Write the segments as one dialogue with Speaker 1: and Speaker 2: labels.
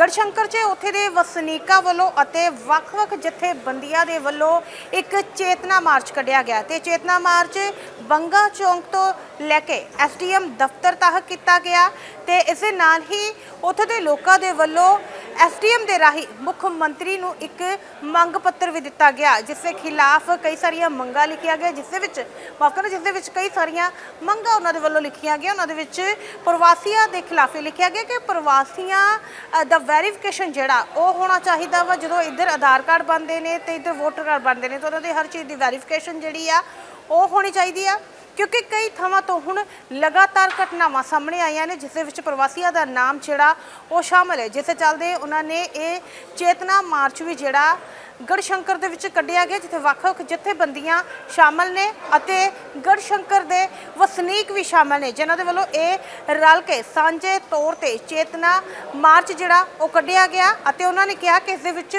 Speaker 1: ਗੜਸ਼ੰਕਰ 'ਚ ਉੱਥੇ ਦੇ ਵਸਨੀਕਾਂ ਵੱਲੋਂ ਅਤੇ ਵੱਖ-ਵੱਖ ਜਥੇਬੰਦੀਆਂ ਦੇ ਵੱਲੋਂ ਇੱਕ ਚੇਤਨਾ ਮਾਰਚ ਕੱਢਿਆ ਗਿਆ ਤੇ ਚੇਤਨਾ ਮਾਰਚ ਬੰਗਾ ਚੌਂਕ ਤੋਂ ਲੈ ਕੇ ਐਸਡੀਐਮ ਦਫ਼ਤਰ ਤੱਕ ਕੀਤਾ ਗਿਆ ਤੇ ਇਸ ਦੇ ਨਾਲ ਹੀ ਉੱਥੇ ਦੇ ਲੋਕਾਂ ਦੇ ਵੱਲੋਂ ਐਸਡੀਐਮ ਦੇ ਰਾਹੀਂ ਮੁੱਖ ਮੰਤਰੀ ਨੂੰ ਇੱਕ ਮੰਗ ਪੱਤਰ ਵੀ ਦਿੱਤਾ ਗਿਆ, ਜਿਸ ਦੇ ਖਿਲਾਫ ਕਈ ਸਾਰੀਆਂ ਮੰਗਾਂ ਲਿਖੀਆਂ ਗਿਆ ਜਿਸ ਦੇ ਵਿੱਚ, ਮਾਫ ਕਰਨਾ, ਜਿਸ ਦੇ ਵਿੱਚ ਕਈ ਸਾਰੀਆਂ ਮੰਗਾਂ ਉਹਨਾਂ ਦੇ ਵੱਲੋਂ ਲਿਖੀਆਂ ਗਿਆ ਉਹਨਾਂ ਦੇ ਵਿੱਚ ਪ੍ਰਵਾਸੀਆਂ ਦੇ ਖਿਲਾਫ ਇਹ ਲਿਖਿਆ ਗਿਆ ਕਿ ਪ੍ਰਵਾਸੀਆਂ ਦਾ ਵੈਰੀਫਿਕੇਸ਼ਨ ਜਿਹੜਾ, ਉਹ ਹੋਣਾ ਚਾਹੀਦਾ ਵਾ। ਜਦੋਂ ਇੱਧਰ ਆਧਾਰ ਕਾਰਡ ਬਣਦੇ ਨੇ ਤੇ ਇੱਧਰ ਵੋਟਰ ਕਾਰਡ ਬਣਦੇ ਨੇ, ਤਾਂ ਉਹਨਾਂ ਦੀ ਹਰ ਚੀਜ਼ ਦੀ ਵੈਰੀਫਿਕੇਸ਼ਨ ਜਿਹੜੀ ਆ, ਉਹ ਹੋਣੀ ਚਾਹੀਦੀ ਆ। ਕਿਉਂਕਿ ਕਈ ਥਾਵਾਂ ਤੋਂ ਹੁਣ ਲਗਾਤਾਰ ਘਟਨਾਵਾਂ ਸਾਹਮਣੇ ਆਈਆਂ ਨੇ, ਜਿਸ ਦੇ ਵਿੱਚ ਪ੍ਰਵਾਸੀਆਂ ਦਾ ਨਾਮ, ਜਿਹੜਾ ਉਹ ਸ਼ਾਮਲ ਹੈ। ਜਿਸ ਦੇ ਚੱਲਦੇ ਉਹਨਾਂ ਨੇ ਇਹ ਚੇਤਨਾ ਮਾਰਚ ਵੀ ਜਿਹੜਾ ਗੜਸ਼ੰਕਰ ਦੇ ਵਿੱਚ ਕੱਢਿਆ ਗਿਆ ਜਿੱਥੇ ਵੱਖ-ਵੱਖ ਜਥੇਬੰਦੀਆਂ ਸ਼ਾਮਲ ਨੇ ਅਤੇ ਗੜਸ਼ੰਕਰ ਦੇ ਵਸਨੀਕ ਵੀ ਸ਼ਾਮਲ ਨੇ, ਜਿਨ੍ਹਾਂ ਦੇ ਵੱਲੋਂ ਇਹ ਰਲ ਕੇ ਸਾਂਝੇ ਤੌਰ ਤੇ ਚੇਤਨਾ ਮਾਰਚ ਜਿਹੜਾ ਉਹ ਕੱਢਿਆ ਗਿਆ ਅਤੇ ਉਹਨਾਂ ਨੇ ਕਿਹਾ ਕਿ ਇਸ ਦੇ ਵਿੱਚ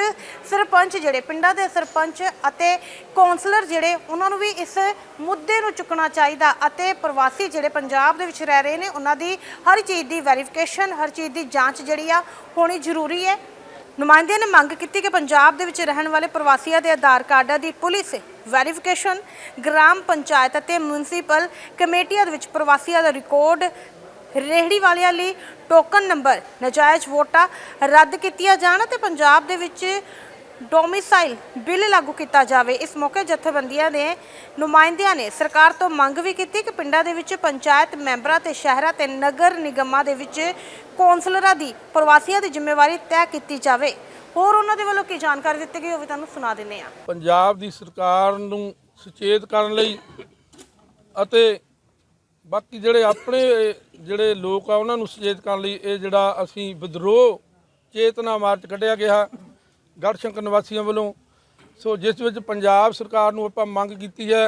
Speaker 1: ਸਰਪੰਚ ਜਿਹੜੇ, ਪਿੰਡਾਂ ਦੇ ਸਰਪੰਚ ਅਤੇ ਕੌਂਸਲਰ ਜਿਹੜੇ, ਉਹਨਾਂ ਨੂੰ ਵੀ ਇਸ ਮੁੱਦੇ ਨੂੰ ਚੁੱਕਣਾ ਚਾਹੀਦਾ ਅਤੇ ਪ੍ਰਵਾਸੀ ਜਿਹੜੇ ਪੰਜਾਬ ਦੇ ਵਿੱਚ ਰਹਿ ਰਹੇ ਨੇ, ਉਹਨਾਂ ਦੀ ਹਰ ਚੀਜ਼ ਦੀ ਵੈਰੀਫਿਕੇਸ਼ਨ, ਹਰ ਚੀਜ਼ ਦੀ ਜਾਂਚ ਜਿਹੜੀ ਆ ਹੋਣੀ ਜ਼ਰੂਰੀ ਹੈ। ਨੁਮਾਇੰਦਿਆਂ ਨੇ ਮੰਗ ਕੀਤੀ ਕਿ ਪੰਜਾਬ ਦੇ ਵਿੱਚ ਰਹਿਣ ਵਾਲੇ ਪ੍ਰਵਾਸੀਆਂ ਦੇ ਆਧਾਰ ਕਾਰਡਾਂ ਦੀ ਪੁਲਿਸ ਵੈਰੀਫਿਕੇਸ਼ਨ, ਗ੍ਰਾਮ ਪੰਚਾਇਤ ਅਤੇ ਮਿਊਨਿਸਪਲ ਕਮੇਟੀਆਂ ਦੇ ਵਿੱਚ ਪ੍ਰਵਾਸੀਆਂ ਦਾ ਰਿਕਾਰਡ, ਰੇਹੜੀ ਵਾਲਿਆਂ ਲਈ ਟੋਕਨ ਨੰਬਰ, ਨਜਾਇਜ਼ ਵੋਟਾਂ ਰੱਦ ਕੀਤੀਆਂ ਜਾਣ ਅਤੇ ਪੰਜਾਬ ਦੇ ਵਿੱਚ ਡੋਮਿਸਾਈਲ ਬਿੱਲ ਲਾਗੂ ਕੀਤਾ ਜਾਵੇ। ਇਸ ਮੌਕੇ ਜਥੇਬੰਦੀਆਂ ਦੇ ਨੁਮਾਇੰਦਿਆਂ ਨੇ ਸਰਕਾਰ ਤੋਂ ਮੰਗ ਵੀ ਕੀਤੀ ਕਿ ਪਿੰਡਾਂ ਦੇ ਵਿੱਚ ਪੰਚਾਇਤ ਮੈਂਬਰਾਂ ਤੇ ਸ਼ਹਿਰਾਂ ਤੇ ਨਗਰ ਨਿਗਮਾਂ ਦੇ ਵਿੱਚ ਕੌਂਸਲਰਾਂ ਦੀ ਪ੍ਰਵਾਸੀਆਂ ਦੀ ਜ਼ਿੰਮੇਵਾਰੀ ਤੈਅ ਕੀਤੀ ਜਾਵੇ। ਹੋਰ ਉਹਨਾਂ ਦੇ ਵੱਲੋਂ ਕੀ ਜਾਣਕਾਰੀ ਦਿੱਤੀ ਗਈ, ਉਹ ਵੀ ਤੁਹਾਨੂੰ ਸੁਣਾ ਦਿੰਨੇ ਆ
Speaker 2: ਪੰਜਾਬ ਦੀ ਸਰਕਾਰ ਨੂੰ ਸੁਚੇਤ ਕਰਨ ਲਈ ਅਤੇ ਬਾਕੀ ਜਿਹੜੇ ਆਪਣੇ, ਜਿਹੜੇ ਲੋਕ ਆ, ਉਹਨਾਂ ਨੂੰ ਸੁਚੇਤ ਕਰਨ ਲਈ ਇਹ ਜਿਹੜਾ ਅਸੀਂ ਵਿਦਰੋਹ ਚੇਤਨਾ ਮਾਰਚ ਕੱਢਿਆ ਗਿਆ। ਗੜਸ਼ੰਕਰ ਨਿਵਾਸੀਆਂ ਵੱਲੋਂ। ਸੋ ਜਿਸ ਵਿੱਚ ਪੰਜਾਬ ਸਰਕਾਰ ਨੂੰ ਆਪਾਂ ਮੰਗ ਕੀਤੀ ਹੈ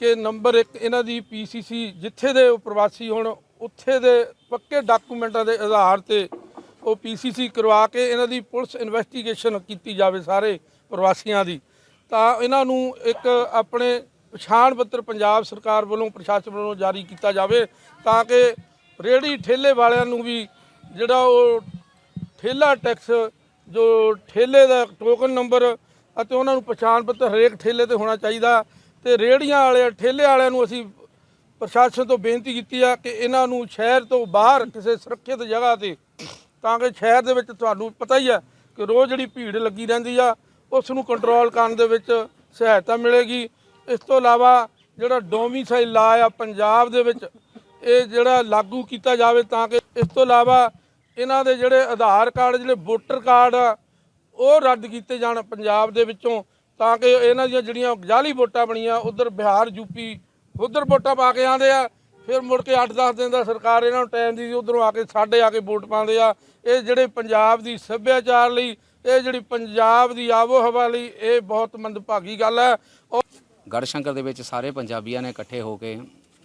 Speaker 2: ਕਿ ਨੰਬਰ 1 ਇਹਨਾਂ ਦੀ ਪੀਸੀਸੀ ਜਿੱਥੇ ਦੇ ਉਹ ਪ੍ਰਵਾਸੀ ਹੋਣ, ਉੱਥੇ ਦੇ ਪੱਕੇ ਡਾਕੂਮੈਂਟਾਂ ਦੇ ਆਧਾਰ ਤੇ ਉਹ ਪੀਸੀਸੀ ਕਰਵਾ ਕੇ ਇਹਨਾਂ ਦੀ ਪੁਲਿਸ ਇਨਵੈਸਟੀਗੇਸ਼ਨ ਕੀਤੀ ਜਾਵੇ ਸਾਰੇ ਪ੍ਰਵਾਸੀਆਂ ਦੀ। ਤਾਂ ਇਹਨਾਂ ਨੂੰ ਇੱਕ ਆਪਣੇ ਪਛਾਣ ਪੱਤਰ ਪੰਜਾਬ ਸਰਕਾਰ ਵੱਲੋਂ, ਪ੍ਰਸ਼ਾਸਨ ਵੱਲੋਂ ਜਾਰੀ ਕੀਤਾ ਜਾਵੇ ਤਾਂ ਕਿ ਰੇੜੀ ਠੇਲੇ ਵਾਲਿਆਂ ਨੂੰ ਵੀ ਜਿਹੜਾ ਉਹ ਠੇਲਾ ਟੈਕਸ ਜੋ ਠੇਲੇ ਦਾ ਟੋਕਨ ਨੰਬਰ ਅਤੇ ਉਹਨਾਂ ਨੂੰ ਪਛਾਣ ਪੱਤਰ ਹਰੇਕ ਠੇਲੇ ਤੇ ਹੋਣਾ ਚਾਹੀਦਾ ਤੇ ਰੇੜੀਆਂ ਵਾਲੇ, ਠੇਲੇ ਵਾਲਿਆਂ ਨੂੰ ਅਸੀਂ ਪ੍ਰਸ਼ਾਸਨ ਤੋਂ ਬੇਨਤੀ ਕੀਤੀ ਆ ਕਿ ਇਹਨਾਂ ਨੂੰ ਸ਼ਹਿਰ ਤੋਂ ਬਾਹਰ ਕਿਸੇ ਸੁਰੱਖਿਅਤ ਜਗ੍ਹਾ ਤੇ, ਤਾਂ ਕਿ ਸ਼ਹਿਰ ਦੇ ਵਿੱਚ ਤੁਹਾਨੂੰ ਪਤਾ ਹੀ ਆ ਕਿ ਰੋਜ਼ ਜਿਹੜੀ ਭੀੜ ਲੱਗੀ ਰਹਿੰਦੀ ਆ, ਉਸ ਨੂੰ ਕੰਟਰੋਲ ਕਰਨ ਦੇ ਵਿੱਚ ਸਹਾਇਤਾ ਮਿਲੇਗੀ। ਇਸ ਤੋਂ ਇਲਾਵਾ ਜਿਹੜਾ ਡੋਮਿਸਾਈਲ ਲਾ ਆ ਪੰਜਾਬ ਦੇ ਵਿੱਚ, ਇਹ ਜਿਹੜਾ ਲਾਗੂ ਕੀਤਾ ਜਾਵੇ ਤਾਂ ਕਿ ਇਸ ਤੋਂ ਇਲਾਵਾ ਇਹਨਾਂ ਦੇ ਜਿਹੜੇ ਆਧਾਰ ਕਾਰਡ, ਜਿਹੜੇ ਵੋਟਰ ਕਾਰਡ ਆ, ਉਹ ਰੱਦ ਕੀਤੇ ਜਾਣ ਪੰਜਾਬ ਦੇ ਵਿੱਚੋਂ, ਤਾਂ ਕਿ ਇਹਨਾਂ ਦੀਆਂ ਜਿਹੜੀਆਂ ਜਾਲੀ ਵੋਟਾਂ ਬਣੀਆਂ, ਉਧਰ ਬਿਹਾਰ ਯੂਪੀ ਉਧਰ ਵੋਟਾਂ ਪਾ ਕੇ ਆਉਂਦੇ ਆ, ਫਿਰ ਮੁੜ ਕੇ 8-10 ਦਿਨ ਦਾ ਸਰਕਾਰ ਇਹਨਾਂ ਨੂੰ ਟਾਈਮ ਦੀ ਉਧਰੋਂ ਆ ਕੇ ਸਾਡੇ ਆ ਕੇ ਵੋਟ ਪਾਉਂਦੇ ਆ। ਇਹ ਜਿਹੜੇ ਪੰਜਾਬ ਦੀ ਸੱਭਿਆਚਾਰ ਲਈ, ਇਹ ਜਿਹੜੀ ਪੰਜਾਬ ਦੀ ਆਬੋ ਹਵਾ ਲਈ, ਇਹ ਬਹੁਤ ਮੰਦਭਾਗੀ ਗੱਲ ਹੈ। ਔਰ
Speaker 3: ਗੜਸ਼ੰਕਰ ਦੇ ਵਿੱਚ ਸਾਰੇ ਪੰਜਾਬੀਆਂ ਨੇ ਇਕੱਠੇ ਹੋ ਕੇ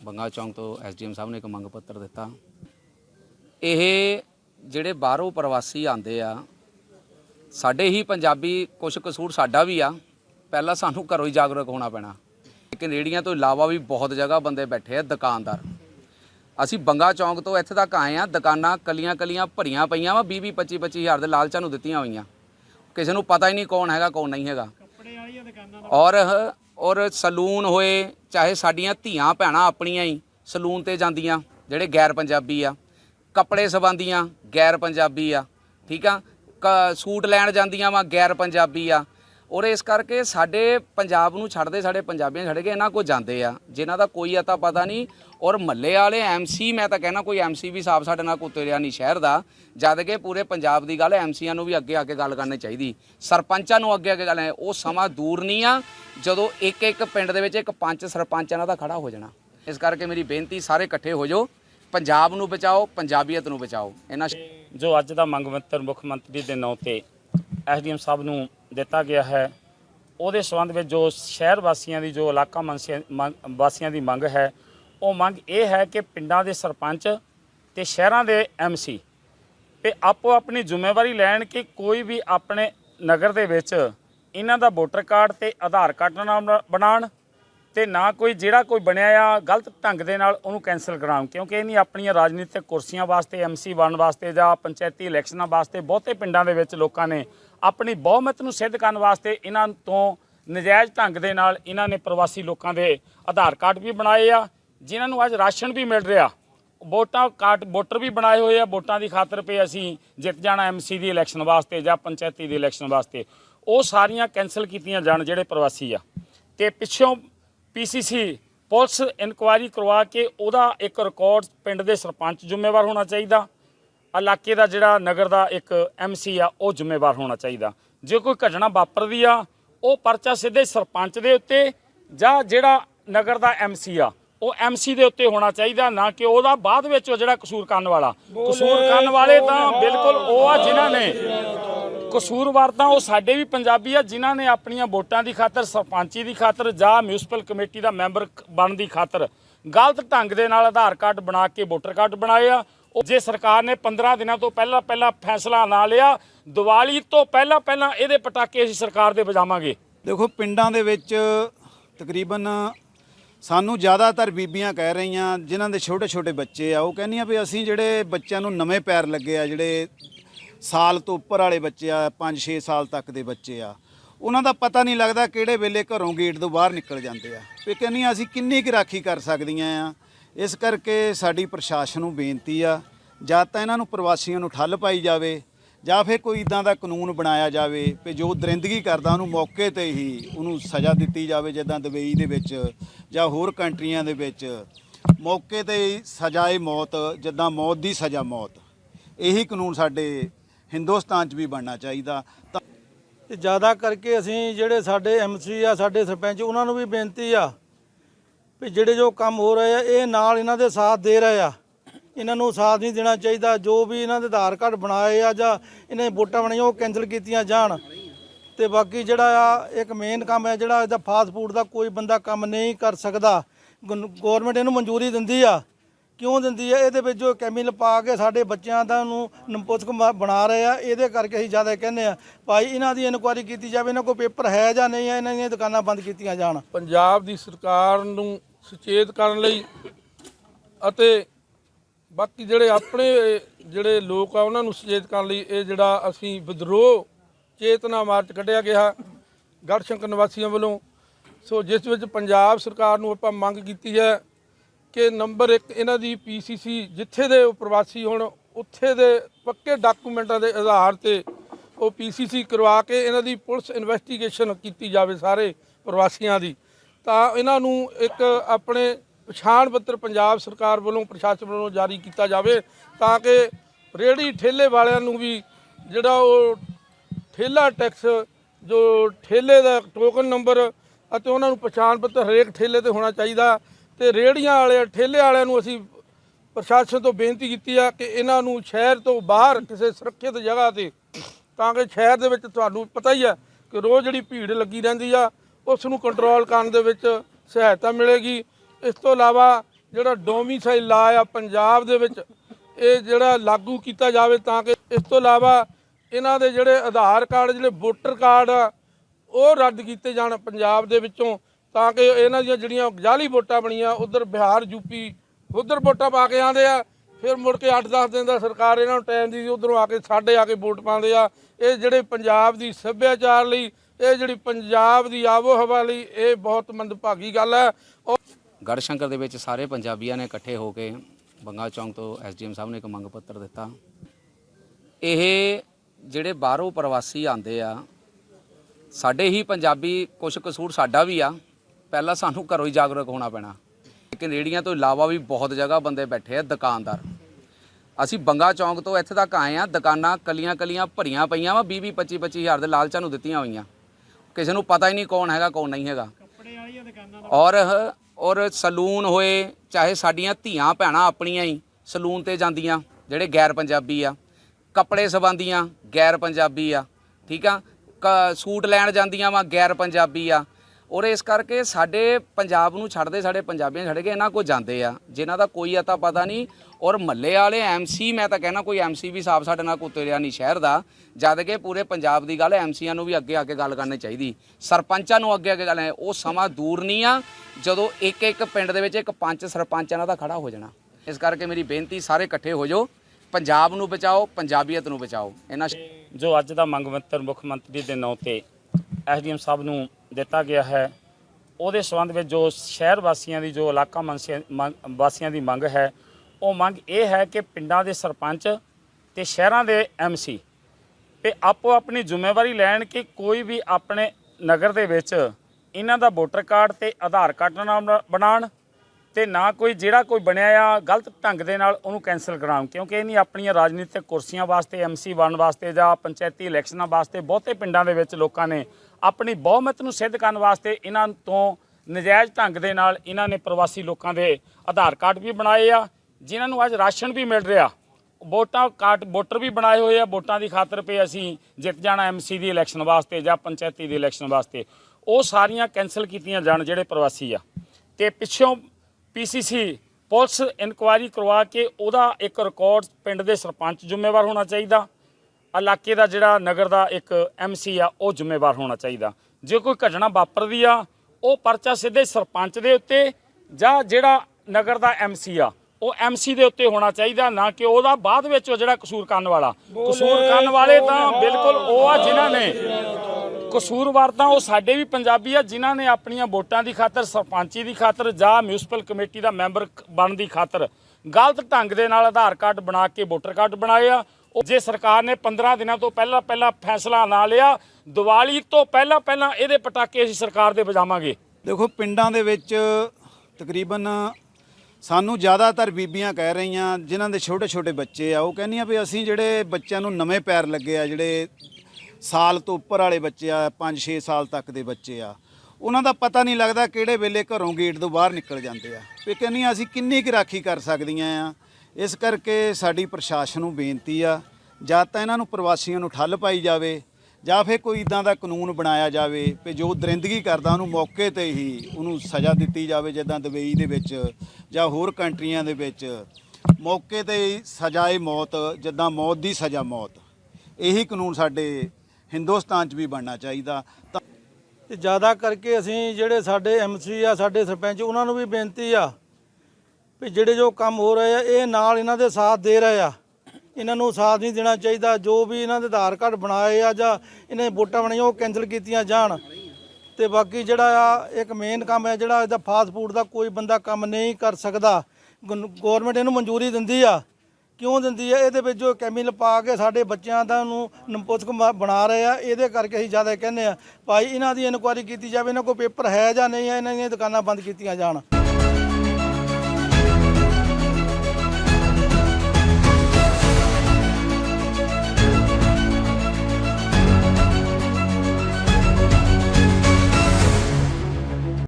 Speaker 3: ਬੰਗਾ ਚੌਂਕ ਤੋਂ ਐਸਡੀਐਮ ਸਾਹਿਬ ਨੇ ਇੱਕ ਮੰਗ ਪੱਤਰ ਦਿੱਤਾ। ਇਹ ਜਿਹੜੇ ਬਾਹਰੋਂ ਪ੍ਰਵਾਸੀ ਆਉਂਦੇ ਆ ਸਾਡੇ ਹੀ ਪੰਜਾਬੀ ਕੁਝ ਕਸੂਰ ਸਾਡਾ ਵੀ ਆ। ਪਹਿਲਾਂ ਸਾਨੂੰ ਘਰੋਂ ਹੀ ਜਾਗਰੂਕ ਹੋਣਾ ਪੈਣਾ। ਲੇਕਿਨ ਰੇੜੀਆਂ ਤੋਂ ਇਲਾਵਾ ਵੀ ਬਹੁਤ ਜਗ੍ਹਾ ਬੰਦੇ ਬੈਠੇ ਆ ਦੁਕਾਨਦਾਰ। ਅਸੀਂ ਬੰਗਾ ਚੌਂਕ ਤੋਂ ਇੱਥੇ ਤੱਕ ਆਏ ਆ ਦੁਕਾਨਾਂ ਕਲੀਆਂ ਕਲੀਆਂ ਭਰੀਆਂ ਪਈਆਂ ਵਾ 20 25 25 ਹਜ਼ਾਰ ਦੇ ਲਾਲਚਾਂ ਨੂੰ ਦਿੱਤੀਆਂ ਹੋਈਆਂ। ਕਿਸੇ ਨੂੰ ਪਤਾ ਹੀ ਨਹੀਂ ਕੌਣ ਹੈਗਾ ਕੌਣ ਨਹੀਂ ਹੈਗਾ। ਔਰ ਔਰ ਸਲੂਨ ਹੋਏ ਚਾਹੇ ਸਾਡੀਆਂ ਧੀਆਂ ਭੈਣਾਂ ਆਪਣੀਆਂ ਹੀ ਸਲੂਨ ਤੇ ਜਾਂਦੀਆਂ ਜਿਹੜੇ ਗੈਰ ਪੰਜਾਬੀ ਆ। ਕੱਪੜੇ ਸਬੰਧੀਆਂ ਗੈਰ ਪੰਜਾਬੀ ਆ, ਠੀਕ ਆ? ਕ- ਸੂਟ ਲੈਣ ਜਾਂਦੀਆਂ ਵਾ, ਗੈਰ ਪੰਜਾਬੀ ਆ। ਔਰ ਇਸ ਕਰਕੇ ਸਾਡੇ ਪੰਜਾਬ ਨੂੰ ਛੱਡਦੇ, ਸਾਡੇ ਪੰਜਾਬੀਆਂ ਛੱਡ ਕੇ ਇਹਨਾਂ ਕੋ ਜਾਂਦੇ ਆ। ਜਿਨ੍ਹਾਂ ਦਾ ਕੋਈ ਅਤਾ ਪਤਾ ਨਹੀਂ। ਔਰ ਮੱਲੇ ਵਾਲੇ ਐਮਸੀ ਮੈਂ ਤਾਂ ਕਹਿਣਾ ਕੋਈ ਐਮਸੀ ਵੀ ਸਾਹਿਬ ਸਾਡੇ ਨਾਲ ਕੁੱਤੇ ਰਿਆ ਨਹੀਂ ਸ਼ਹਿਰ ਦਾ। ਜਦ ਕਿ ਪੂਰੇ ਪੰਜਾਬ ਦੀ ਗੱਲ ਐਮਸੀਆਂ ਨੂੰ ਵੀ ਅੱਗੇ ਆ ਕੇ ਗੱਲ ਕਰਨੀ ਚਾਹੀਦੀ। ਸਰਪੰਚਾਂ ਨੂੰ ਅੱਗੇ ਅੱਗੇ ਕੇ ਗੱਲ ਹੈ ਉਹ ਸਮਾਂ ਦੂਰ ਨਹੀਂ ਆ। ਜਦੋਂ ਇੱਕ ਇੱਕ ਪਿੰਡ ਦੇ ਵਿੱਚ ਇੱਕ ਪੰਚ ਸਰਪੰਚ ਇਹਨਾਂ ਦਾ ਖੜਾ ਹੋ ਜਾਣਾ। ਇਸ ਕਰਕੇ ਮੇਰੀ ਬੇਨਤੀ, ਸਾਰੇ ਇਕੱਠੇ ਹੋ ਜਾਓ। ਪੰਜਾਬ ਨੂੰ ਬਚਾਓ, ਪੰਜਾਬੀਅਤ ਨੂੰ ਬਚਾਓ। ਇਹਨਾਂ
Speaker 4: ਜੋ ਅੱਜ ਦਾ ਮੰਗ ਪੱਤਰ ਮੁੱਖ ਮੰਤਰੀ ਦੇ ਨਾਂ ਤੇ ਐਸਡੀਐਮ ਸਾਹਿਬ ਨੂੰ ਦਿੱਤਾ ਗਿਆ ਹੈ, ਉਹਦੇ ਸੰਬੰਧ ਵਿੱਚ ਜੋ ਸ਼ਹਿਰ ਵਾਸੀਆਂ ਦੀ, ਜੋ ਇਲਾਕਾ ਵਾਸੀਆਂ ਦੀ ਮੰਗ ਹੈ, ਉਹ ਮੰਗ ਇਹ ਹੈ ਕਿ ਪਿੰਡਾਂ ਦੇ ਸਰਪੰਚ ਤੇ ਸ਼ਹਿਰਾਂ ਦੇ ਐਮਸੀ ਤੇ ਆਪੋ ਆਪਣੀ ਜ਼ਿੰਮੇਵਾਰੀ ਲੈਣ ਕਿ ਕੋਈ ਵੀ ਆਪਣੇ ਨਗਰ ਦੇ ਵਿੱਚ ਇਹਨਾਂ ਦਾ ਵੋਟਰ ਕਾਰਡ ਤੇ ਆਧਾਰ ਕਾਰਡ ਨਾ ਬਣਾਉਣ ਤੇ ਨਾ ਕੋਈ ਜਿਹੜਾ ਕੋਈ ਬਣਿਆ ਆ ਗਲਤ ਢੰਗ ਦੇ ਨਾਲ ਉਹਨੂੰ ਕੈਨਸਲ ਕਰਾਉਣ, ਕਿਉਂਕਿ ਇਹ ਆਪਣੀਆਂ ਰਾਜਨੀਤਿਕ ਕੁਰਸੀਆਂ ਵਾਸਤੇ ਐਮਸੀ ਬਣਨ ਵਾਸਤੇ ਜਾਂ ਪੰਚਾਇਤੀ ਇਲੈਕਸ਼ਨਾਂ ਵਾਸਤੇ ਬਹੁਤੇ ਪਿੰਡਾਂ ਦੇ ਵਿੱਚ ਲੋਕਾਂ ਨੇ ਆਪਣੀ ਬਹੁਮਤ ਨੂੰ ਸਿੱਧ ਕਰਨ ਵਾਸਤੇ ਇਹਨਾਂ ਤੋਂ ਨਜਾਇਜ਼ ਢੰਗ ਦੇ ਨਾਲ ਇਹਨਾਂ ਨੇ ਪ੍ਰਵਾਸੀ ਲੋਕਾਂ ਦੇ ਆਧਾਰ ਕਾਰਡ ਵੀ ਬਣਾਏ ਆ, ਜਿਨ੍ਹਾਂ ਨੂੰ ਅੱਜ ਰਾਸ਼ਨ ਵੀ ਮਿਲ ਰਿਹਾ। ਵੋਟਾਂ ਕਾਰਡ, ਵੋਟਰ ਵੀ ਬਣਾਏ ਹੋਏ ਆ, ਵੋਟਾਂ ਦੀ ਖਾਤਰ ਪਏ ਅਸੀਂ ਜਿੱਤ ਜਾਣਾ ਐਮਸੀ ਦੀ ਇਲੈਕਸ਼ਨ ਵਾਸਤੇ ਜਾਂ ਪੰਚਾਇਤੀ ਦੀ ਇਲੈਕਸ਼ਨ ਵਾਸਤੇ। ਉਹ ਸਾਰੀਆਂ ਕੈਨਸਲ ਕੀਤੀਆਂ ਜਾਣ ਜਿਹੜੇ ਪ੍ਰਵਾਸੀ ਆ। ਤੇ ਪਿੱਛੋਂ ਪੀਸੀਸੀ ਪੁਲਿਸ ਇਨਕੁਆਇਰੀ ਕਰਵਾ ਕੇ ਉਹਦਾ ਇੱਕ ਰਿਕਾਰਡ ਪਿੰਡ ਦੇ ਸਰਪੰਚ ਜ਼ਿੰਮੇਵਾਰ ਹੋਣਾ ਚਾਹੀਦਾ। ਇਲਾਕੇ ਦਾ ਜਿਹੜਾ ਨਗਰ ਦਾ ਇੱਕ ਐਮਸੀ ਆ, ਉਹ ਜ਼ਿੰਮੇਵਾਰ ਹੋਣਾ ਚਾਹੀਦਾ। ਜੇ ਕੋਈ ਘਟਨਾ ਵਾਪਰਦੀ ਆ, ਉਹ ਪਰਚਾ ਸਿੱਧੇ ਸਰਪੰਚ ਦੇ ਉੱਤੇ ਜਾਂ ਜਿਹੜਾ ਨਗਰ ਦਾ ਐਮਸੀ ਆ, ਉਹ ਐਮਸੀ ਦੇ ਉੱਤੇ ਹੋਣਾ ਚਾਹੀਦਾ, ਨਾ ਕਿ ਉਹਦਾ ਬਾਅਦ ਵਿੱਚ ਉਹ ਜਿਹੜਾ ਕਸੂਰ ਕਰਨ ਵਾਲਾ। ਕਸੂਰ ਕਰਨ ਵਾਲੇ ਤਾਂ ਬਿਲਕੁਲ ਉਹ ਆ ਜਿਨ੍ਹਾਂ ਨੇ ਕਸੂਰਵਾਰ ਤਾਂ ਉਹ ਸਾਡੇ ਵੀ ਪੰਜਾਬੀ ਆ, ਜਿਨ੍ਹਾਂ ਨੇ ਆਪਣੀਆਂ ਵੋਟਾਂ ਦੀ ਖਾਤਰ, ਸਰਪੰਚੀ ਦੀ ਖਾਤਰ ਜਾਂ ਮਿਊਨਿਸਪਲ ਕਮੇਟੀ ਦਾ ਮੈਂਬਰ ਕ- ਬਣਨ ਦੀ ਖਾਤਰ ਗਲਤ ਢੰਗ ਦੇ ਨਾਲ ਆਧਾਰ ਕਾਰਡ ਬਣਾ ਕੇ ਵੋਟਰ ਕਾਰਡ ਬਣਾਏ ਆ। ਉਹ ਜੇ ਸਰਕਾਰ ਨੇ 15 ਦਿਨਾਂ ਤੋਂ ਪਹਿਲਾਂ ਪਹਿਲਾਂ ਫੈਸਲਾ ਨਾ ਲਿਆ, ਦੀਵਾਲੀ ਤੋਂ ਪਹਿਲਾਂ ਪਹਿਲਾਂ ਇਹਦੇ ਪਟਾਕੇ ਅਸੀਂ ਸਰਕਾਰ ਦੇ ਵਜਾਵਾਂਗੇ।
Speaker 5: ਦੇਖੋ, ਪਿੰਡਾਂ ਦੇ ਵਿੱਚ ਤਕਰੀਬਨ ਸਾਨੂੰ ਜ਼ਿਆਦਾਤਰ ਬੀਬੀਆਂ ਕਹਿ ਰਹੀਆਂ, ਜਿਨ੍ਹਾਂ ਦੇ ਛੋਟੇ ਛੋਟੇ ਬੱਚੇ ਆ, ਉਹ ਕਹਿੰਦੀਆਂ ਵੀ ਅਸੀਂ ਜਿਹੜੇ ਬੱਚਿਆਂ ਨੂੰ ਨਵੇਂ ਪੈਰ ਲੱਗੇ ਆ, ਜਿਹੜੇ ਸਾਲ ਤੋਂ ਉੱਪਰ ਵਾਲੇ ਬੱਚੇ ਆ 5-6 ਸਾਲ ਤੱਕ ਦੇ ਬੱਚੇ ਆ, ਉਹਨਾਂ ਦਾ ਪਤਾ ਨਹੀਂ ਲੱਗਦਾ ਕਿਹੜੇ ਵੇਲੇ ਘਰੋਂ ਗੇਟ ਤੋਂ ਬਾਹਰ ਨਿਕਲ ਜਾਂਦੇ ਆ। ਵੀ ਕਹਿੰਦੀਆਂ ਅਸੀਂ ਕਿੰਨੀ ਕੁ ਰਾਖੀ ਕਰ ਸਕਦੀਆਂ ਆ। ਇਸ ਕਰਕੇ ਸਾਡੀ ਪ੍ਰਸ਼ਾਸਨ ਨੂੰ ਬੇਨਤੀ ਆ, ਜਾਂ ਤਾਂ ਇਹਨਾਂ ਨੂੰ ਪ੍ਰਵਾਸੀਆਂ ਨੂੰ ਠੱਲ ਪਾਈ ਜਾਵੇ, ਜਾਂ ਫਿਰ ਕੋਈ ਇਦਾਂ ਦਾ ਕਾਨੂੰਨ ਬਣਾਇਆ ਜਾਵੇ ਕਿ ਜੋ ਦਰਿੰਦਗੀ ਕਰਦਾ ਉਹਨੂੰ ਮੌਕੇ ਤੇ ਹੀ ਉਹਨੂੰ ਸਜ਼ਾ ਦਿੱਤੀ ਜਾਵੇ, ਜਿੱਦਾਂ ਦੁਬਈ ਦੇ ਵਿੱਚ ਜਾਂ ਹੋਰ ਕੰਟਰੀਆਂ ਦੇ ਵਿੱਚ। ਮੌਕੇ ਤੇ ਹੀ ਸਜ਼ਾਏ ਮੌਤ, ਜਿੱਦਾਂ ਮੌਤ ਦੀ ਸਜ਼ਾ ਮੌਤ। ਇਹੀ ਕਾਨੂੰਨ ਸਾਡੇ ਹਿੰਦੁਸਤਾਨ 'ਚ ਵੀ ਬਣਨਾ ਚਾਹੀਦਾ। ਤਾਂ
Speaker 6: ਤੇ ਜ਼ਿਆਦਾ ਕਰਕੇ ਅਸੀਂ ਜਿਹੜੇ ਸਾਡੇ ਐਮਸੀ ਆ, ਸਾਡੇ ਸਰਪੰਚ, ਉਹਨਾਂ ਨੂੰ ਵੀ ਬੇਨਤੀ ਆ ਵੀ ਜਿਹੜੇ ਜੋ ਕੰਮ ਹੋ ਰਹੇ ਆ, ਇਹ ਨਾਲ ਇਹਨਾਂ ਦੇ ਸਾਥ ਦੇ ਰਹੇ ਆ। ਇਹਨਾਂ ਨੂੰ ਸਾਥ ਨਹੀਂ ਦੇਣਾ ਚਾਹੀਦਾ। ਜੋ ਵੀ ਇਹਨਾਂ ਦੇ ਆਧਾਰ ਕਾਰਡ ਬਣਾਏ ਆ ਜਾਂ ਇਹਨਾਂ ਵੋਟਾਂ ਬਣਾਈਆਂ ਉਹ ਕੈਂਸਲ ਕੀਤੀਆਂ ਜਾਣ। ਤੇ ਬਾਕੀ ਜਿਹੜਾ ਆ, ਇੱਕ ਮੇਨ ਕੰਮ ਹੈ ਜਿਹੜਾ ਇਹਦਾ ਫਾਸਟ ਫੂਡ ਦਾ ਕੋਈ ਬੰਦਾ ਕੰਮ ਨਹੀਂ ਕਰ ਸਕਦਾ। ਗਵਰਨਮੈਂਟ ਇਹਨੂੰ ਮਨਜ਼ੂਰੀ ਦਿੰਦੀ ਆ। ਕਿਉਂ ਦਿੰਦੀ ਹੈ? ਇਹਦੇ ਵਿੱਚ ਜੋ ਕੈਮੀਕਲ ਪਾ ਕੇ ਸਾਡੇ ਬੱਚਿਆਂ ਦਾ ਨੂੰ ਨਪੁਸਕ ਬਣਾ ਰਹੇ ਆ, ਇਹਦੇ ਕਰਕੇ ਅਸੀਂ ਜ਼ਿਆਦਾ ਕਹਿੰਦੇ ਆ। ਭਾਈ, ਇਹਨਾਂ ਦੀ ਇਨਕੁਆਇਰੀ ਕੀਤੀ ਜਾਵੇ, ਇਹਨਾਂ ਕੋਲ ਪੇਪਰ ਹੈ ਜਾਂ ਨਹੀਂ ਹੈ, ਇਹਨਾਂ ਦੀਆਂ ਦੁਕਾਨਾਂ ਬੰਦ ਕੀਤੀਆਂ ਜਾਣ।
Speaker 2: ਪੰਜਾਬ ਦੀ ਸਰਕਾਰ ਨੂੰ ਸੁਚੇਤ ਕਰਨ ਲਈ ਅਤੇ ਬਾਕੀ ਜਿਹੜੇ ਆਪਣੇ, ਜਿਹੜੇ ਲੋਕ ਆ, ਉਹਨਾਂ ਨੂੰ ਸੁਚੇਤ ਕਰਨ ਲਈ ਇਹ ਜਿਹੜਾ ਅਸੀਂ ਵਿਦਰੋਹ ਚੇਤਨਾ ਮਾਰਚ ਕੱਢਿਆ ਗਿਆ ਗੜਸ਼ੰਕਰ ਨਿਵਾਸੀਆਂ ਵੱਲੋਂ। ਸੋ ਜਿਸ ਵਿੱਚ ਪੰਜਾਬ ਸਰਕਾਰ ਨੂੰ ਆਪਾਂ ਮੰਗ ਕੀਤੀ ਹੈ ਕਿ ਨੰਬਰ 1 ਇਹਨਾਂ ਦੀ ਪੀਸੀਸੀ ਜਿੱਥੇ ਦੇ ਪ੍ਰਵਾਸੀ ਹੋਣ, ਉੱਥੇ ਦੇ ਪੱਕੇ ਡਾਕੂਮੈਂਟਾਂ ਦੇ ਆਧਾਰ ਤੇ ਉਹ ਪੀਸੀਸੀ ਕਰਵਾ ਕੇ ਇਹਨਾਂ ਦੀ ਪੁਲਿਸ ਇਨਵੈਸਟੀਗੇਸ਼ਨ ਕੀਤੀ ਜਾਵੇ ਸਾਰੇ ਪ੍ਰਵਾਸੀਆਂ ਦੀ। ਤਾਂ ਇਹਨਾਂ ਨੂੰ ਇੱਕ ਆਪਣੇ ਪਛਾਣ ਪੱਤਰ ਪੰਜਾਬ ਸਰਕਾਰ ਵੱਲੋਂ, ਪ੍ਰਸ਼ਾਸਨ ਵੱਲੋਂ ਜਾਰੀ ਕੀਤਾ ਜਾਵੇ ਤਾਂ ਕਿ ਰੇੜੀ ਠੇਲੇ ਵਾਲਿਆਂ ਨੂੰ ਵੀ ਜਿਹੜਾ ਉਹ ਠੇਲਾ ਟੈਕਸ, ਜੋ ਠੇਲੇ ਦਾ ਟੋਕਨ ਨੰਬਰ ਅਤੇ ਉਹਨਾਂ ਨੂੰ ਪਛਾਣ ਪੱਤਰ ਹਰੇਕ ਠੇਲੇ ਤੇ ਹੋਣਾ ਚਾਹੀਦਾ। ਤੇ ਰੇੜੀਆਂ ਵਾਲੇ, ਠੇਲੇ ਵਾਲਿਆਂ ਨੂੰ ਅਸੀਂ ਪ੍ਰਸ਼ਾਸਨ ਤੋਂ ਬੇਨਤੀ ਕੀਤੀ ਆ ਕਿ ਇਹਨਾਂ ਨੂੰ ਸ਼ਹਿਰ ਤੋਂ ਬਾਹਰ ਕਿਸੇ ਸੁਰੱਖਿਅਤ ਜਗ੍ਹਾ ਤੇ, ਤਾਂ ਕਿ ਸ਼ਹਿਰ ਦੇ ਵਿੱਚ ਤੁਹਾਨੂੰ ਪਤਾ ਹੀ ਆ ਕਿ ਰੋਜ਼ ਜਿਹੜੀ ਭੀੜ ਲੱਗੀ ਰਹਿੰਦੀ ਆ, ਉਸ ਨੂੰ ਕੰਟਰੋਲ ਕਰਨ ਦੇ ਵਿੱਚ ਸਹਾਇਤਾ ਮਿਲੇਗੀ। ਇਸ ਤੋਂ ਇਲਾਵਾ ਜਿਹੜਾ ਡੋਮੀਸਾਈਲ ਲਾ ਆ ਪੰਜਾਬ ਦੇ ਵਿੱਚ, ਇਹ ਜਿਹੜਾ ਲਾਗੂ ਕੀਤਾ ਜਾਵੇ ਤਾਂ ਕਿ ਇਸ ਤੋਂ ਇਲਾਵਾ ਇਹਨਾਂ ਦੇ ਜਿਹੜੇ ਆਧਾਰ ਕਾਰਡ, ਜਿਹੜੇ ਵੋਟਰ ਕਾਰਡ ਆ, ਉਹ ਰੱਦ ਕੀਤੇ ਜਾਣ ਪੰਜਾਬ ਦੇ ਵਿੱਚੋਂ। ਤਾਂ ਕਿ ਇਹਨਾਂ ਦੀਆਂ ਜਿਹੜੀਆਂ ਜਾਲੀ ਵੋਟਾਂ ਬਣੀਆਂ, ਉਧਰ ਬਿਹਾਰ ਯੂਪੀ ਉਧਰ ਵੋਟਾਂ ਪਾ ਕੇ ਆਉਂਦੇ ਆ, ਫਿਰ ਮੁੜ ਕੇ 8-10 ਦਿਨ ਦਾ ਸਰਕਾਰ ਇਹਨਾਂ ਨੂੰ ਟਾਈਮ ਦੀ ਉਧਰੋਂ ਆ ਕੇ ਸਾਡੇ ਆ ਕੇ ਵੋਟ ਪਾਉਂਦੇ ਆ। ਇਹ ਜਿਹੜੇ ਪੰਜਾਬ ਦੀ ਸੱਭਿਆਚਾਰ ਲਈ, ਇਹ ਜਿਹੜੀ ਪੰਜਾਬ ਦੀ ਆਬੋ ਹਵਾ ਲਈ, ਇਹ ਬਹੁਤ ਮੰਦਭਾਗੀ ਗੱਲ ਹੈ। ਔਰ
Speaker 3: ਗੜਸ਼ੰਕਰ ਦੇ ਵਿੱਚ ਸਾਰੇ ਪੰਜਾਬੀਆਂ ਨੇ ਇਕੱਠੇ ਹੋ ਕੇ ਬੰਗਾ ਚੌਂਕ ਤੋਂ ਐਸਡੀਐਮ ਸਾਹਿਬ ਨੇ ਇੱਕ ਮੰਗ ਪੱਤਰ ਦਿੱਤਾ। ਇਹ ਜਿਹੜੇ ਬਾਹਰੋਂ ਪ੍ਰਵਾਸੀ ਆਉਂਦੇ ਆ, ਸਾਡੇ ਹੀ ਪੰਜਾਬੀ ਕੁਝ ਕਸੂਰ ਸਾਡਾ ਵੀ ਆ। ਪਹਿਲਾਂ ਸਾਨੂੰ ਘਰੋਂ ਹੀ ਜਾਗਰੂਕ ਹੋਣਾ ਪੈਣਾ। ਲੇਕਿਨ ਰੇੜੀਆਂ ਤੋਂ ਇਲਾਵਾ ਵੀ ਬਹੁਤ ਜਗ੍ਹਾ ਬੰਦੇ ਬੈਠੇ ਆ ਦੁਕਾਨਦਾਰ। ਅਸੀਂ ਬੰਗਾ ਚੌਂਕ ਤੋਂ ਇੱਥੇ ਤੱਕ ਆਏ ਆ ਦੁਕਾਨਾਂ ਕਲੀਆਂ ਕਲੀਆਂ ਭਰੀਆਂ ਪਈਆਂ ਵਾ 20 25 25 ਹਜ਼ਾਰ ਦੇ ਲਾਲਚਾਂ ਨੂੰ ਦਿੱਤੀਆਂ ਹੋਈਆਂ। ਕਿਸੇ ਨੂੰ ਪਤਾ ਹੀ ਨਹੀਂ ਕੌਣ ਹੈਗਾ ਕੌਣ ਨਹੀਂ ਹੈਗਾ। ਔਰ ਔਰ ਸਲੂਨ ਹੋਏ ਚਾਹੇ ਸਾਡੀਆਂ ਧੀਆਂ ਭੈਣਾਂ ਆਪਣੀਆਂ ਹੀ ਸਲੂਨ ਤੇ ਜਾਂਦੀਆਂ ਜਿਹੜੇ ਗੈਰ ਪੰਜਾਬੀ ਆ। ਕੱਪੜੇ ਸਬੰਧੀਆਂ ਗੈਰ ਪੰਜਾਬੀ ਆ। ਠੀਕ ਆ? ਸੂਟ ਲੈਣ ਜਾਂਦੀਆਂ ਵਾ ਗੈਰ ਪੰਜਾਬੀ ਆ। ਔਰ ਇਸ ਕਰਕੇ ਸਾਡੇ ਪੰਜਾਬ ਨੂੰ ਛੱਡਦੇ, ਸਾਡੇ ਪੰਜਾਬੀਆਂ ਛੱਡ ਕੇ ਇਹਨਾਂ ਕੋ ਜਾਂਦੇ ਆ। ਜਿਨ੍ਹਾਂ ਦਾ ਕੋਈ ਅਤਾ ਪਤਾ ਨਹੀਂ। ਔਰ ਮੱਲੇ ਵਾਲੇ ਐਮਸੀ ਮੈਂ ਤਾਂ ਕਹਿਣਾ ਕੋਈ ਐਮਸੀ ਵੀ ਸਾਹਿਬ ਸਾਡੇ ਨਾਲ ਕੁੱਤਰਿਆ ਨਹੀਂ ਸ਼ਹਿਰ ਦਾ। ਜਦ ਕਿ ਪੂਰੇ ਪੰਜਾਬ ਦੀ ਗੱਲ ਐਮਸੀਆਂ ਨੂੰ ਵੀ ਅੱਗੇ ਆ ਕੇ ਗੱਲ ਕਰਨੀ ਚਾਹੀਦੀ। ਸਰਪੰਚਾਂ ਨੂੰ ਅੱਗੇ ਅੱਗੇ ਗੱਲ ਹੈ, ਉਹ ਸਮਾਂ ਦੂਰ ਨਹੀਂ ਆ। ਜਦੋਂ ਇੱਕ ਇੱਕ ਪਿੰਡ ਦੇ ਵਿੱਚ ਇੱਕ ਪੰਚ ਸਰਪੰਚ ਇਹਨਾਂ ਦਾ ਖੜਾ ਹੋ ਜਾਣਾ। ਇਸ ਕਰਕੇ ਮੇਰੀ ਬੇਨਤੀ, ਸਾਰੇ ਇਕੱਠੇ ਹੋ ਜਾਓ। ਪੰਜਾਬ ਨੂੰ ਬਚਾਓ, ਪੰਜਾਬੀਅਤ ਨੂੰ ਬਚਾਓ। ਇਹਨਾਂ
Speaker 4: ਜੋ ਅੱਜ ਦਾ ਮੰਗ ਪੱਤਰ ਮੁੱਖ ਮੰਤਰੀ ਦੇ ਨਾਂ ਤੇ ਐਸਡੀਐਮ ਸਾਹਿਬ ਨੂੰ ਦਿੱਤਾ ਗਿਆ ਹੈ। ਉਹਦੇ ਸੰਬੰਧ ਵਿੱਚ ਜੋ ਸ਼ਹਿਰ ਵਾਸੀਆਂ ਦੀ, ਜੋ ਇਲਾਕਾ ਮੰਸੀਆਂ- ਮੰਗ- ਵਾਸੀਆਂ ਦੀ ਮੰਗ ਹੈ, ਉਹ ਮੰਗ ਇਹ ਹੈ ਕਿ ਪਿੰਡਾਂ ਦੇ ਸਰਪੰਚ ਤੇ ਸ਼ਹਿਰਾਂ ਦੇ ਐਮਸੀ ਤੇ ਆਪੋ ਆਪਣੀ ਜ਼ਿੰਮੇਵਾਰੀ ਲੈਣ ਕਿ ਕੋਈ ਵੀ ਆਪਣੇ ਨਗਰ ਦੇ ਵਿੱਚ ਇਹਨਾਂ ਦਾ ਵੋਟਰ ਕਾਰਡ ਤੇ ਆਧਾਰ ਕਾਰਡ ਨਾ ਬਣਾ- ਬਣਾਉਣ ਤੇ ਨਾ ਕੋਈ ਜਿਹੜਾ ਕੋਈ ਬਣਿਆ ਆ ਗਲਤ ਢੰਗ ਦੇ ਨਾਲ ਉਹਨੂੰ ਕੈਨਸਲ ਕਰਾਉਣ, ਕਿਉਂਕਿ ਇਹ ਨਹੀਂ ਆਪਣੀਆਂ ਰਾਜਨੀਤਿਕ ਕੁਰਸੀਆਂ ਵਾਸਤੇ ਐਮਸੀ ਬਣਨ ਵਾਸਤੇ ਜਾਂ ਪੰਚਾਇਤੀ ਇਲੈਕਸ਼ਨਾਂ ਵਾਸਤੇ ਬਹੁਤੇ ਪਿੰਡਾਂ ਦੇ ਵਿੱਚ ਲੋਕਾਂ ਨੇ ਆਪਣੀ ਬਹੁਮਤ ਨੂੰ ਸਿੱਧ ਕਰਨ ਵਾਸਤੇ ਇਹਨਾਂ ਤੋਂ ਨਜਾਇਜ਼ ਢੰਗ ਦੇ ਨਾਲ ਇਹਨਾਂ ਨੇ ਪ੍ਰਵਾਸੀ ਲੋਕਾਂ ਦੇ ਆਧਾਰ ਕਾਰਡ ਵੀ ਬਣਾਏ ਆ, ਜਿਨ੍ਹਾਂ ਨੂੰ ਅੱਜ ਰਾਸ਼ਨ ਵੀ ਮਿਲ ਰਿਹਾ। ਵੋਟਾਂ ਕਾਰਡ, ਵੋਟਰ ਵੀ ਬਣਾਏ ਹੋਏ ਆ। ਵੋਟਾਂ ਦੀ ਖਾਤਰ ਪਏ ਅਸੀਂ ਜਿੱਤ ਜਾਣਾ ਐਮਸੀ ਦੀ ਇਲੈਕਸ਼ਨ ਵਾਸਤੇ ਜਾਂ ਪੰਚਾਇਤੀ ਦੀ ਇਲੈਕਸ਼ਨ ਵਾਸਤੇ। ਉਹ ਸਾਰੀਆਂ ਕੈਨਸਲ ਕੀਤੀਆਂ ਜਾਣ ਜਿਹੜੇ ਪ੍ਰਵਾਸੀ ਆ। ਤੇ ਪਿੱਛੋਂ ਪੀਸੀਸੀ ਪੁਲਿਸ ਇਨਕੁਆਇਰੀ ਕਰਵਾ ਕੇ ਉਹਦਾ ਇੱਕ ਰਿਕਾਰਡ ਪਿੰਡ ਦੇ ਸਰਪੰਚ ਜ਼ਿੰਮੇਵਾਰ ਹੋਣਾ ਚਾਹੀਦਾ। ਇਲਾਕੇ ਦਾ ਜਿਹੜਾ ਨਗਰ ਦਾ ਇੱਕ ਐਮਸੀ ਆ ਉਹ ਜ਼ਿੰਮੇਵਾਰ ਹੋਣਾ ਚਾਹੀਦਾ। ਜੇ ਕੋਈ ਘਟਨਾ ਵਾਪਰਦੀ ਆ ਉਹ ਪਰਚਾ ਸਿੱਧੇ ਸਰਪੰਚ ਦੇ ਉੱਤੇ ਜਾਂ ਜਿਹੜਾ ਨਗਰ ਦਾ ਐਮਸੀ ਆ ਉਹ ਐਮਸੀ ਦੇ ਉੱਤੇ ਹੋਣਾ ਚਾਹੀਦਾ ਨਾ ਕਿ ਉਹਦਾ ਬਾਅਦ ਵਿੱਚ ਉਹ ਜਿਹੜਾ ਕਸੂਰ ਕਰਨ ਵਾਲਾ। ਕਸੂਰ ਕਰਨ ਵਾਲੇ ਤਾਂ ਬਿਲਕੁਲ ਉਹ ਆ ਜਿਨ੍ਹਾਂ ਨੇ ਕਸੂਰਵਾਰ ਤਾਂ ਉਹ ਸਾਡੇ ਵੀ ਪੰਜਾਬੀ ਆ ਜਿਨ੍ਹਾਂ ਨੇ ਆਪਣੀਆਂ ਵੋਟਾਂ ਦੀ ਖਾਤਰ ਸਰਪੰਚੀ ਦੀ ਖਾਤਰ ਜਾਂ ਮਿਊਨਿਸਪਲ ਕਮੇਟੀ ਦਾ ਮੈਂਬਰ ਬਣਨ ਦੀ ਖਾਤਰ ਗਲਤ ਢੰਗ ਦੇ ਨਾਲ ਆਧਾਰ ਕਾਰਡ ਬਣਾ ਕੇ ਵੋਟਰ ਕਾਰਡ ਬਣਾਏ ਆ। ਜੇ ਸਰਕਾਰ ਨੇ 15 ਦਿਨਾਂ ਤੋਂ ਪਹਿਲਾਂ ਪਹਿਲਾਂ ਫੈਸਲਾ ਨਾ ਲਿਆ, ਦੀਵਾਲੀ ਤੋਂ ਪਹਿਲਾਂ ਪਹਿਲਾਂ ਇਹਦੇ ਪਟਾਕੇ ਅਸੀਂ ਸਰਕਾਰ ਦੇ ਵਜਾਵਾਂਗੇ।
Speaker 5: ਦੇਖੋ, ਪਿੰਡਾਂ ਦੇ ਵਿੱਚ ਤਕਰੀਬਨ ਸਾਨੂੰ ਜ਼ਿਆਦਾਤਰ ਬੀਬੀਆਂ ਕਹਿ ਰਹੀਆਂ, ਜਿਨ੍ਹਾਂ ਦੇ ਛੋਟੇ ਛੋਟੇ ਬੱਚੇ ਆ, ਉਹ ਕਹਿੰਦੀਆਂ ਵੀ ਅਸੀਂ ਜਿਹੜੇ ਬੱਚਿਆਂ ਨੂੰ ਨਵੇਂ ਪੈਰ ਲੱਗੇ ਆ, ਜਿਹੜੇ ਸਾਲ ਤੋਂ ਉੱਪਰ ਵਾਲੇ ਬੱਚੇ ਆ 5-6 ਸਾਲ ਤੱਕ ਦੇ ਬੱਚੇ ਆ, ਉਹਨਾਂ ਦਾ ਪਤਾ ਨਹੀਂ ਲੱਗਦਾ ਕਿਹੜੇ ਵੇਲੇ ਘਰੋਂ ਗੇਟ ਤੋਂ ਬਾਹਰ ਨਿਕਲ ਜਾਂਦੇ ਆ। ਵੀ ਕਹਿੰਦੀਆਂ, ਅਸੀਂ ਕਿੰਨੀ ਕੁ ਰਾਖੀ ਕਰ ਸਕਦੀਆਂ ਆ? ਇਸ ਕਰਕੇ ਸਾਡੀ ਪ੍ਰਸ਼ਾਸਨ ਨੂੰ ਬੇਨਤੀ ਆ, ਜਾਂ ਤਾਂ ਇਹਨਾਂ ਨੂੰ ਪ੍ਰਵਾਸੀਆਂ ਨੂੰ ਠੱਲ ਪਾਈ ਜਾਵੇ, ਜਾਂ ਫਿਰ ਕੋਈ ਇਦਾਂ ਦਾ ਕਾਨੂੰਨ ਬਣਾਇਆ ਜਾਵੇ ਕਿ ਜੋ ਦਰਿੰਦਗੀ ਕਰਦਾ ਉਹਨੂੰ ਮੌਕੇ ਤੇ ਹੀ ਉਹਨੂੰ ਸਜ਼ਾ ਦਿੱਤੀ ਜਾਵੇ, ਜਿੱਦਾਂ ਦੁਬਈ ਦੇ ਵਿੱਚ ਜਾਂ ਹੋਰ ਕੰਟਰੀਆਂ ਦੇ ਵਿੱਚ। ਮੌਕੇ ਤੇ ਹੀ ਸਜ਼ਾਏ ਮੌਤ, ਜਿੱਦਾਂ ਮੌਤ ਦੀ ਸਜ਼ਾ ਮੌਤ। ਇਹੀ ਕਾਨੂੰਨ ਸਾਡੇ ਹਿੰਦੁਸਤਾਨ 'ਚ ਵੀ ਬਣਨਾ ਚਾਹੀਦਾ। ਤਾਂ
Speaker 6: ਤੇ ਜ਼ਿਆਦਾ ਕਰਕੇ ਅਸੀਂ ਜਿਹੜੇ ਸਾਡੇ ਐਮਸੀ ਆ, ਸਾਡੇ ਸਰਪੰਚ, ਉਹਨਾਂ ਨੂੰ ਵੀ ਬੇਨਤੀ ਆ ਵੀ ਜਿਹੜੇ ਜੋ ਕੰਮ ਹੋ ਰਹੇ ਆ, ਇਹ ਨਾਲ ਇਹਨਾਂ ਦੇ ਸਾਥ ਦੇ ਰਹੇ ਆ। ਇਹਨਾਂ ਨੂੰ ਸਾਥ ਨਹੀਂ ਦੇਣਾ ਚਾਹੀਦਾ, ਜੋ ਵੀ ਇਹਨਾਂ ਦੇ ਆਧਾਰ ਕਾਰਡ ਬਣਾਏ ਆ ਜਾਂ ਇਹਨਾਂ ਦੇ ਵੋਟਾਂ ਬਣਾਈਆਂ ਉਹ ਕੈਂਸਲ ਕੀਤੀਆਂ ਜਾਣ। ਤੇ ਬਾਕੀ ਜਿਹੜਾ ਆ, ਇੱਕ ਮੇਨ ਕੰਮ ਹੈ ਜਿਹੜਾ ਇਹਦਾ ਫਾਸਟ ਫੂਡ ਦਾ ਕੋਈ ਬੰਦਾ ਕੰਮ ਨਹੀਂ ਕਰ ਸਕਦਾ। ਗਵਰਨਮੈਂਟ ਇਹਨੂੰ ਮਨਜ਼ੂਰੀ ਦਿੰਦੀ ਆ। ਕਿਉਂ ਦਿੰਦੀ ਆ? ਇਹਦੇ ਵਿੱਚ ਜੋ ਕੈਮੀਕਲ ਪਾ ਕੇ ਸਾਡੇ ਬੱਚਿਆਂ ਦਾ ਨੂੰ ਨਪੁਸਕ ਬਣਾ ਰਹੇ ਆ, ਇਹਦੇ ਕਰਕੇ ਅਸੀਂ ਜ਼ਿਆਦਾ ਕਹਿੰਦੇ ਆ। ਭਾਈ, ਇਹਨਾਂ ਦੀ ਇਨਕੁਆਇਰੀ ਕੀਤੀ ਜਾਵੇ, ਇਹਨਾਂ ਕੋਲ ਪੇਪਰ ਹੈ ਜਾਂ ਨਹੀਂ ਹੈ ਇਹਨਾਂ ਦੀਆਂ ਦੁਕਾਨਾਂ ਬੰਦ ਕੀਤੀਆਂ ਜਾਣ।